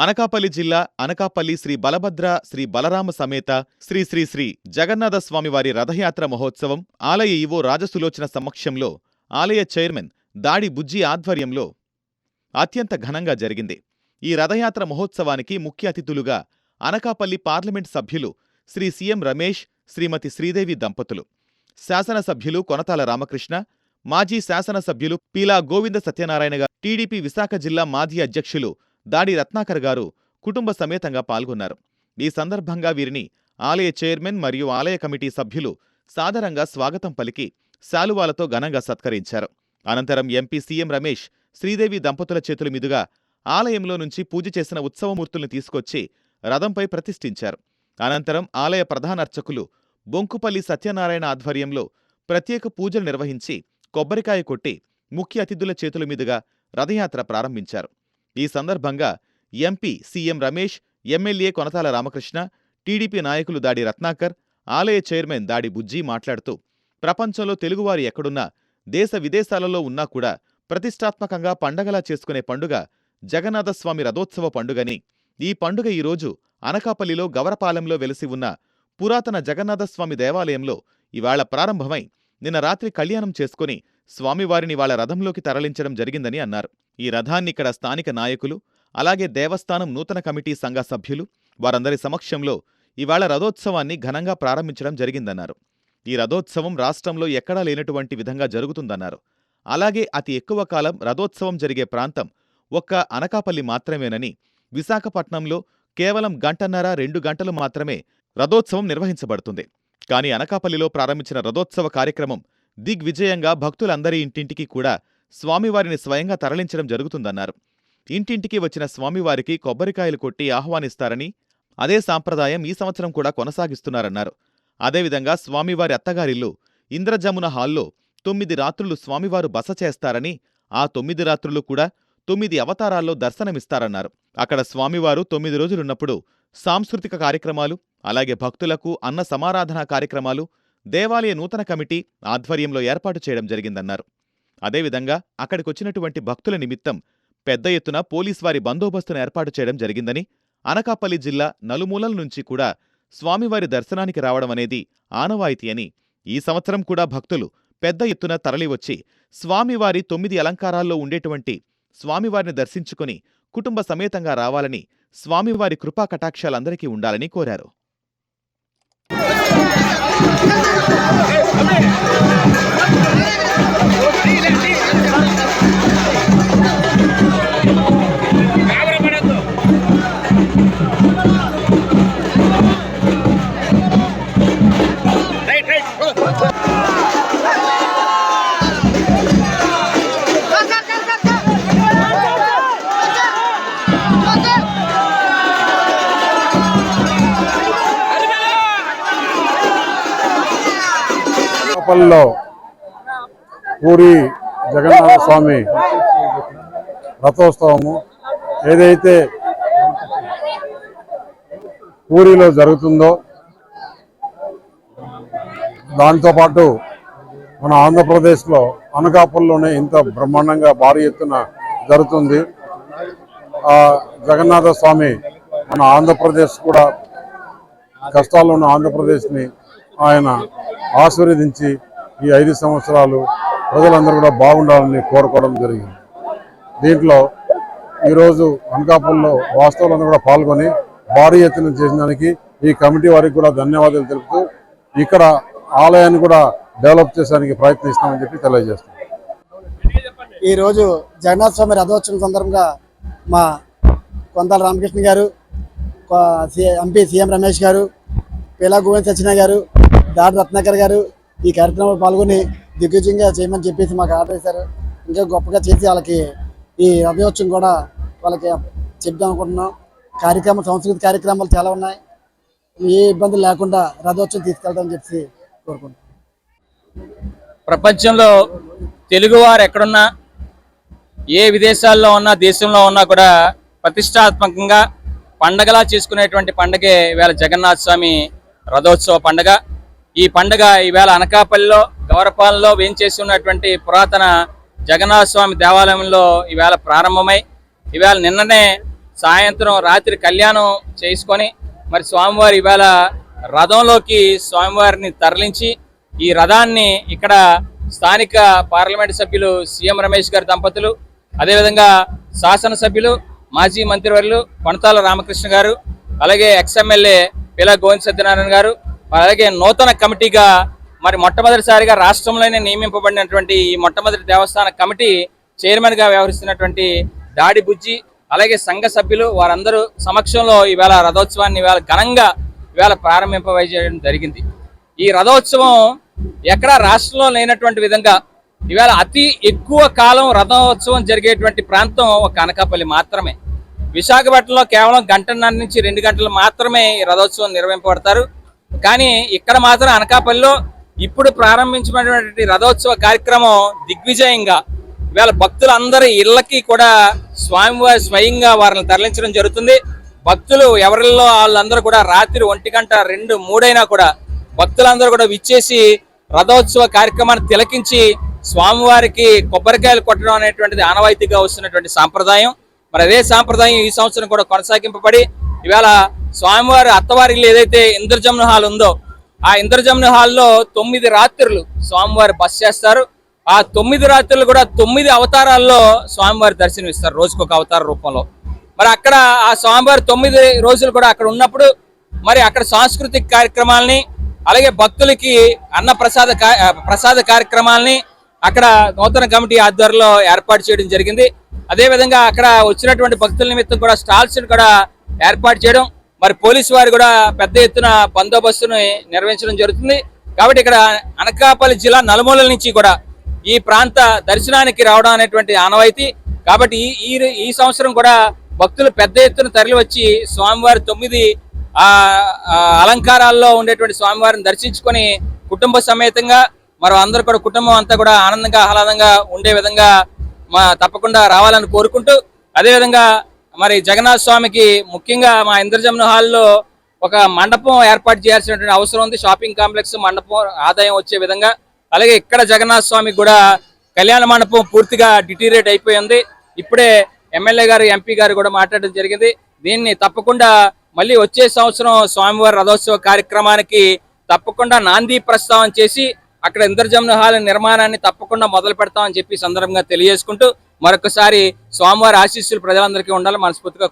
అనకాపల్లి జిల్లా అనకాపల్లి శ్రీ బలభద్ర శ్రీ బలరామ సమేత శ్రీ శ్రీ శ్రీ జగన్నాథ స్వామివారి రథయాత్ర మహోత్సవం ఆలయ ఈవో రాజసులోచన సమక్షంలో ఆలయ చైర్మన్ దాడి బుజ్జి ఆధ్వర్యంలో అత్యంత ఘనంగా జరిగింది. ఈ రథయాత్ర మహోత్సవానికి ముఖ్య అతిథులుగా అనకాపల్లి పార్లమెంట్ సభ్యులు శ్రీ సీఎం రమేష్ శ్రీమతి శ్రీదేవి దంపతులు శాసనసభ్యులు కొనతాల రామకృష్ణ మాజీ శాసనసభ్యులు పీలా గోవింద సత్యనారాయణ గారు టీడీపీ విశాఖ జిల్లా మాజీ అధ్యక్షులు దాడి రత్నాకర్ గారు కుటుంబ సమేతంగా పాల్గొన్నారు. ఈ సందర్భంగా వీరిని ఆలయ చైర్మన్ మరియు ఆలయ కమిటీ సభ్యులు సాదరంగా స్వాగతం పలికి శాలువాలతో ఘనంగా సత్కరించారు. అనంతరం ఎంపీ సీఎం రమేష్ శ్రీదేవి దంపతుల చేతుల మీదుగా ఆలయంలో నుంచి పూజ చేసిన ఉత్సవమూర్తుల్ని తీసుకొచ్చి రథంపై ప్రతిష్ఠించారు. అనంతరం ఆలయ ప్రధానార్చకులు బొంకుపల్లి సత్యనారాయణ ఆధ్వర్యంలో ప్రత్యేక పూజలు నిర్వహించి కొబ్బరికాయ కొట్టి ముఖ్య అతిథుల చేతుల మీదుగా రథయాత్ర ప్రారంభించారు. ఈ సందర్భంగా MP CM Ramesh MLA Konathala Ramakrishna TDP నాయకులు దాడి రత్నాకర్ ఆలయ చైర్మన్ దాడి బుజ్జి మాట్లాడుతూ ప్రపంచంలో తెలుగువారు ఎక్కడున్నా దేశ విదేశాలలో ఉన్నా కూడా ప్రతిష్టాత్మకంగా పండగలా చేసుకునే పండుగ జగన్నాథస్వామి రథోత్సవ పండుగని. ఈ పండుగ ఈరోజు అనకాపల్లిలో గవరపాలెంలో వెలిసి ఉన్న పురాతన జగన్నాథస్వామి దేవాలయంలో ఇవాళ ప్రారంభమై నిన్న రాత్రి కళ్యాణం చేసుకుని స్వామివారిని వాళ్ళ రథంలోకి తరలించడం జరిగిందని అన్నారు. ఈ రథాన్నిక్కడ స్థానిక నాయకులు అలాగే దేవస్థానం నూతన కమిటీ సంఘ సభ్యులు వారందరి సమక్షంలో ఇవాళ రథోత్సవాన్ని ఘనంగా ప్రారంభించడం జరిగిందన్నారు. ఈ రథోత్సవం రాష్ట్రంలో ఎక్కడా లేనటువంటి విధంగా జరుగుతుందన్నారు. అలాగే అతి ఎక్కువ కాలం రథోత్సవం జరిగే ప్రాంతం ఒక్క అనకాపల్లి మాత్రమేనని విశాఖపట్నంలో కేవలం గంటన్నర రెండు గంటలు మాత్రమే రథోత్సవం నిర్వహించబడుతుంది. కానీ అనకాపల్లిలో ప్రారంభించిన రథోత్సవ కార్యక్రమం దిగ్విజయంగా భక్తులందరి ఇంటింటికి కూడా స్వామివారిని స్వయంగా తరలించడం జరుగుతుందన్నారు. ఇంటింటికి వచ్చిన స్వామివారికి కొబ్బరికాయలు కొట్టి ఆహ్వానిస్తారని అదే సాంప్రదాయం ఈ సంవత్సరం కూడా కొనసాగిస్తున్నారన్నారు. అదేవిధంగా స్వామివారి అత్తగారిల్లు ఇంద్రజమున హాల్లో తొమ్మిది రాత్రులు స్వామివారు బస చేస్తారని ఆ తొమ్మిది రాత్రులు కూడా తొమ్మిది అవతారాల్లో దర్శనమిస్తారన్నారు. అక్కడ స్వామివారు తొమ్మిది రోజులున్నప్పుడు సాంస్కృతిక కార్యక్రమాలు అలాగే భక్తులకు అన్న సమారాధన కార్యక్రమాలు దేవాలయ నూతన కమిటీ ఆధ్వర్యంలో ఏర్పాటు చేయడం జరిగిందన్నారు. అదేవిధంగా అక్కడికొచ్చినటువంటి భక్తుల నిమిత్తం పెద్ద ఎత్తున పోలీసువారి బందోబస్తును ఏర్పాటు చేయడం జరిగిందని అనకాపల్లి జిల్లా నలుమూలల నుంచి కూడా స్వామివారి దర్శనానికి రావడం అనేది ఆనవాయితీ అని ఈ సంవత్సరం కూడా భక్తులు పెద్ద ఎత్తున తరలివచ్చి స్వామివారి తొమ్మిది అలంకారాల్లో ఉండేటువంటి స్వామివారిని దర్శించుకుని కుటుంబ సమేతంగా రావాలని స్వామివారి కృపా కటాక్షాలందరికీ ఉండాలని కోరారు. పల్లిలో పూరి జగన్నాథ స్వామి రథోత్సవము ఏదైతే పూరిలో జరుగుతుందో దాంతోపాటు మన ఆంధ్రప్రదేశ్లో అనకాపల్లిలోనే ఇంత బ్రహ్మాండంగా భారీ ఎత్తున జరుగుతుంది. ఆ జగన్నాథ స్వామి మన ఆంధ్రప్రదేశ్ కూడా కష్టాల్లో ఉన్న ఆంధ్రప్రదేశ్ని ఆయన ఆశీర్వదించి ఈ ఐదు సంవత్సరాలు ప్రజలందరూ కూడా బాగుండాలని కోరుకోవడం జరిగింది. దీంట్లో ఈరోజు అనకాపూర్లో వాస్తవులందరూ కూడా పాల్గొని భారీ ఎత్తున చేసినానికి ఈ కమిటీ వారికి కూడా ధన్యవాదాలు తెలుపుతూ ఇక్కడ ఆలయాన్ని కూడా డెవలప్ చేసానికి ప్రయత్నిస్తామని చెప్పి తెలియజేస్తాం ఈరోజు జగన్నాథ స్వామి రథోత్సవం సందర్భంగా మా కొంతాల రామకృష్ణ గారు ఎంపీ సీఎం రమేష్ గారు పిలా గోవింద్ సచిన గారు దాడి రత్నాకర్ గారు ఈ కార్యక్రమంలో పాల్గొని దిగ్విజయంగా చేయమని చెప్పేసి మాకు ఆర్డర్ చేశారు ఇంకా గొప్పగా చేసి వాళ్ళకి ఈ రథోత్సవం కూడా వాళ్ళకి చెప్దాం అనుకుంటున్నాం. కార్యక్రమం సాంస్కృతిక కార్యక్రమాలు చాలా ఉన్నాయి. ఏ ఇబ్బందులు లేకుండా రథోత్సవం తీసుకెళ్తామని చెప్పి కోరుకుంటున్నాం. ప్రపంచంలో తెలుగువారు ఎక్కడున్నా ఏ విదేశాల్లో ఉన్నా దేశంలో ఉన్నా కూడా ప్రతిష్టాత్మకంగా పండగలా చేసుకునేటువంటి పండగే వేళ జగన్నాథ స్వామి రథోత్సవ పండగ. ఈ పండుగ ఈవేళ అనకాపల్లిలో గౌరపాలెంలో వేంచేసి ఉన్నటువంటి పురాతన జగన్నాథ స్వామి దేవాలయంలో ఈవేళ ప్రారంభమై ఈవేళ నిన్ననే సాయంత్రం రాత్రి కళ్యాణం చేసుకొని మరి స్వామివారి ఇవాళ రథంలోకి స్వామివారిని తరలించి ఈ రథాన్ని ఇక్కడ స్థానిక పార్లమెంటు సభ్యులు సీఎం రమేష్ గారి దంపతులు అదేవిధంగా శాసనసభ్యులు మాజీ మంత్రివర్యులు కొనతాల రామకృష్ణ గారు అలాగే ఎక్స్ఎమ్మెల్యే పిల గోవింద్ సత్యనారాయణ గారు అలాగే నూతన కమిటీగా మరి మొట్టమొదటిసారిగా రాష్ట్రంలోనే నియమింపబడినటువంటి ఈ మొట్టమొదటి దేవస్థాన కమిటీ చైర్మన్గా వ్యవహరిస్తున్నటువంటి దాడి బుజ్జి అలాగే సంఘ సభ్యులు వారందరూ సమక్షంలో ఈవేళ రథోత్సవాన్ని ఈవేళ ఘనంగా ఈవేళ ప్రారంభింపజేయడం జరిగింది. ఈ రథోత్సవం ఎక్కడా రాష్ట్రంలో లేనటువంటి విధంగా ఈవేళ అతి ఎక్కువ కాలం రథోత్సవం జరిగేటువంటి ప్రాంతం ఒక అనకాపల్లి మాత్రమే. విశాఖపట్నంలో కేవలం గంటన్నర నుంచి రెండు గంటలు మాత్రమే ఈ రథోత్సవం నిర్వహింపబడతారు. కానీ ఇక్కడ మాత్రం అనకాపల్లిలో ఇప్పుడు ప్రారంభించినటువంటి రథోత్సవ కార్యక్రమం దిగ్విజయంగా ఇవాళ భక్తులందరి ఇళ్ళకి కూడా స్వామివారి స్వయంగా వారిని తరలించడం జరుగుతుంది. భక్తులు ఎవరిలో వాళ్ళందరూ కూడా రాత్రి ఒంటి గంట రెండు మూడైనా కూడా భక్తులందరూ కూడా విచ్చేసి రథోత్సవ కార్యక్రమాన్ని తిలకించి స్వామివారికి కొబ్బరికాయలు కొట్టడం అనేటువంటిది ఆనవాయితీగా వస్తున్నటువంటి సాంప్రదాయం. మరి అదే సాంప్రదాయం ఈ సంవత్సరం కూడా కొనసాగింపబడి ఇవాళ స్వామివారి అత్తవారికి ఏదైతే ఇంద్రజమున హాల్ ఉందో ఆ ఇంద్రజమున హాల్లో తొమ్మిది రాత్రులు స్వామివారి బస్ చేస్తారు. ఆ తొమ్మిది రాత్రులు కూడా తొమ్మిది అవతారాల్లో స్వామివారి దర్శనం ఇస్తారు రోజుకొక అవతార రూపంలో. మరి అక్కడ ఆ స్వామివారి తొమ్మిది రోజులు కూడా అక్కడ ఉన్నప్పుడు మరి అక్కడ సాంస్కృతిక కార్యక్రమాలని అలాగే భక్తులకి అన్న ప్రసాద ప్రసాద కార్యక్రమాలని అక్కడ నూతన కమిటీ ఆధ్వర్యంలో ఏర్పాటు చేయడం జరిగింది. అదే విధంగా అక్కడ వచ్చినటువంటి భక్తుల నిమిత్తం కూడా స్టాల్స్ కూడా ఏర్పాటు చేయడం మరి పోలీసు వారు కూడా పెద్ద ఎత్తున బందోబస్తుని నిర్వహించడం జరుగుతుంది. కాబట్టి ఇక్కడ అనకాపల్లి జిల్లా నలుమూలల నుంచి కూడా ఈ ప్రాంత దర్శనానికి రావడం అనేటువంటి ఆనవాయితీ. కాబట్టి ఈ ఈ సంవత్సరం కూడా భక్తులు పెద్ద ఎత్తున తరలి వచ్చి స్వామివారి తొమ్మిది ఆ అలంకారాల్లో ఉండేటువంటి స్వామివారిని దర్శించుకొని కుటుంబ సమేతంగా మరి అందరూ కూడా కుటుంబం అంతా కూడా ఆనందంగా ఆహ్లాదంగా ఉండే విధంగా మా తప్పకుండా రావాలని కోరుకుంటూ అదేవిధంగా మరి జగన్నాథ స్వామికి ముఖ్యంగా మా ఇంద్రజమున హాల్లో ఒక మండపం ఏర్పాటు చేయాల్సినటువంటి అవసరం ఉంది. షాపింగ్ కాంప్లెక్స్ మండపం ఆదాయం వచ్చే విధంగా. అలాగే ఇక్కడ జగన్నాథ స్వామికి కూడా కళ్యాణ మండపం పూర్తిగా డిటీరియేట్ అయిపోయింది ఇప్పుడే ఎమ్మెల్యే గారు ఎంపీ గారు కూడా మాట్లాడడం జరిగింది. దీన్ని తప్పకుండా మళ్ళీ వచ్చే సంవత్సరం స్వామివారి రథోత్సవ కార్యక్రమానికి తప్పకుండా నాంది ప్రస్తావన చేసి అక్కడ ఇంద్రజమున హాల్ నిర్మాణాన్ని తప్పకుండా మొదలు పెడతామని చెప్పి సందర్భంగా తెలియజేసుకుంటూ మరొకసారి స్వామివారి ఆశీస్సులు ప్రజలందరికీ ఉండాలని మనస్ఫూర్తిగా